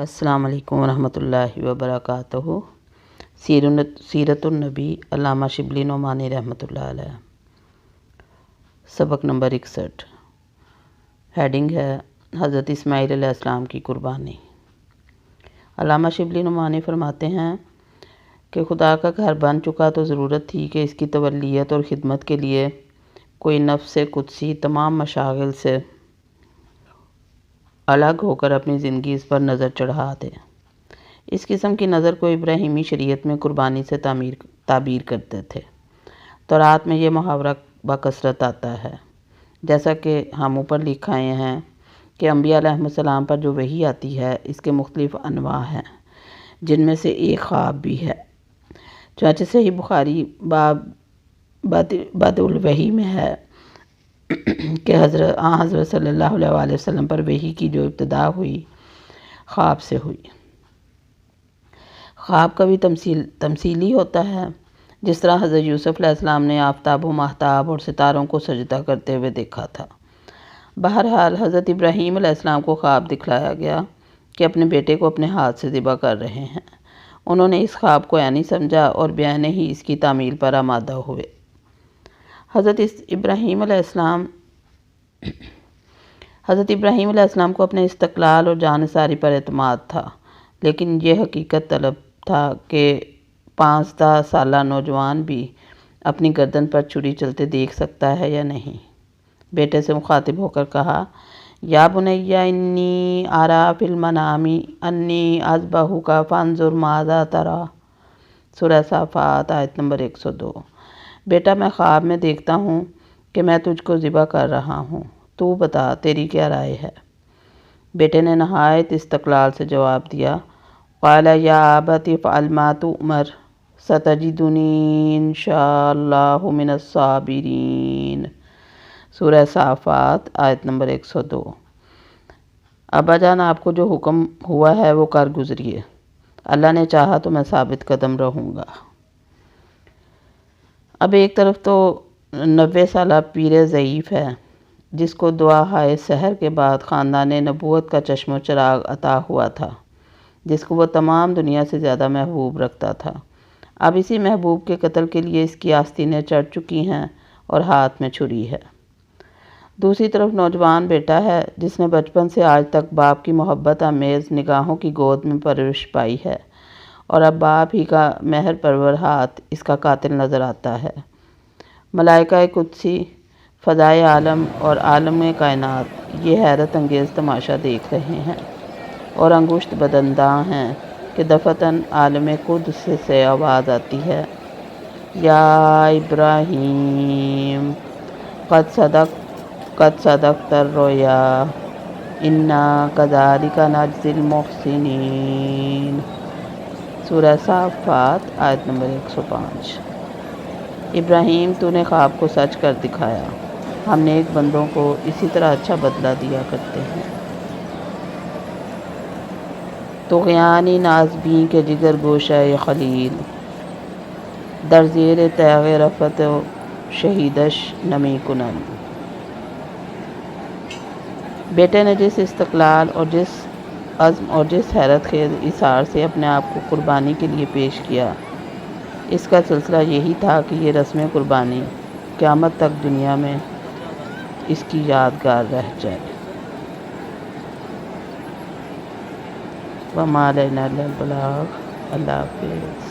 السلام علیکم ورحمۃ اللہ وبرکاتہ۔ سیرت النبی علامہ شبلی نعمانی رحمۃ اللہ علیہ۔ سبق نمبر اکسٹھ۔ ہیڈنگ ہے حضرت اسماعیل علیہ السلام کی قربانی۔ علامہ شبلی نعمانی فرماتے ہیں کہ خدا کا گھر بن چکا تو ضرورت تھی کہ اس کی تولیت اور خدمت کے لیے کوئی نفس قدسی تمام مشاغل سے الگ ہو کر اپنی زندگی اس پر نظر چڑھا دے۔ اس قسم کی نظر کو ابراہیمی شریعت میں قربانی سے تعمیر تعبیر کرتے تھے۔ تو رات میں یہ محاورہ بکثرت آتا ہے۔ جیسا کہ ہم اوپر لکھائے ہیں کہ انبیاء علیہ السلام پر جو وہی آتی ہے، اس کے مختلف انواع ہیں، جن میں سے ایک خواب بھی ہے۔ چنانچہ صحیح بخاری باب بد الوحی میں ہے۔ کہ حضرت آن حضرت صلی اللہ علیہ وآلہ وسلم پر وحی کی جو ابتدا ہوئی، خواب سے ہوئی۔ خواب کا بھی تمثیل تمثیلی ہوتا ہے۔ جس طرح حضرت یوسف علیہ السلام نے آفتاب و محتاب اور ستاروں کو سجدہ کرتے ہوئے دیکھا تھا۔ بہرحال، حضرت ابراہیم علیہ السلام کو خواب دکھلایا گیا کہ اپنے بیٹے کو اپنے ہاتھ سے ذبح کر رہے ہیں۔ انہوں نے اس خواب کو یعنی سمجھا اور بیان ہی اس کی تعمیل پر آمادہ ہوئے۔ حضرت ابراہیم علیہ السلام حضرت ابراہیم علیہ السلام کو اپنے استقلال اور جان ساری پر اعتماد تھا، لیکن یہ حقیقت طلب تھا کہ پانچ دہ سالہ نوجوان بھی اپنی گردن پر چھری چلتے دیکھ سکتا ہے یا نہیں۔ بیٹے سے مخاطب ہو کر کہا، یا بنیا انی آرا فی المنامی انی از بہو کا فانظر ماذا ترا۔ سورہ صافات آیت نمبر ایک سو دو۔ بیٹا میں خواب میں دیکھتا ہوں کہ میں تجھ کو ذبح کر رہا ہوں۔ تو بتا، تیری کیا رائے ہے؟ بیٹے نے نہایت استقلال سے جواب دیا، قال، یا آبت فعل ما تؤمر، ستجدنی انشاءاللہ من الصابرین۔ سورہ صافات، آیت نمبر ایک سو دو۔ ابا جان، آپ کو جو حکم ہوا ہے وہ کر گزریے۔ اللہ نے چاہا تو میں ثابت قدم رہوں گا۔ اب ایک طرف تو نوے سالہ پیر ضعیف ہے، جس کو دعا ہائے سحر کے بعد خاندان نبوت کا چشم و چراغ عطا ہوا تھا، جس کو وہ تمام دنیا سے زیادہ محبوب رکھتا تھا۔ اب اسی محبوب کے قتل کے لیے اس کی آستینیں چڑھ چکی ہیں اور ہاتھ میں چھری ہے۔ دوسری طرف نوجوان بیٹا ہے، جس نے بچپن سے آج تک باپ کی محبت، آمیز نگاہوں کی گود میں پرورش پائی ہے۔ اور اب باپ ہی کا مہر پرور ہاتھ اس کا قاتل نظر آتا ہے۔ ملائکہ قدسی، فضائے عالم اور عالم کائنات، یہ حیرت انگیز تماشا دیکھ رہے ہیں۔ اور انگشت بدنداں ہیں کہ دفتن عالم قدس سے آواز آتی ہے۔ یا ابراہیم، قد صدق قد صدق تر رویا انا کذالک نجزی المحسنین۔ سورہ صافات آیت نمبر ایک سو پانچ۔ ابراہیم، تو نے خواب کو سچ کر دکھایا۔ ہم نے ایک بندوں کو اسی طرح اچھا بدلہ دیا کرتے ہیں۔ تو غیانی نازبین کے جگر گوشہ خلیل۔ در زیر تیغ رفت و شہیدش نمی کنن۔ بیٹے نے جس استقلال اور جس عزم اور جس حیرت خیز اثار سے اپنے آپ کو قربانی کے لیے پیش کیا۔ اس کا سلسلہ یہی تھا کہ یہ رسم قربانی قیامت تک دنیا میں اس کی یادگار رہ جائے۔ وما اللہ حافظ۔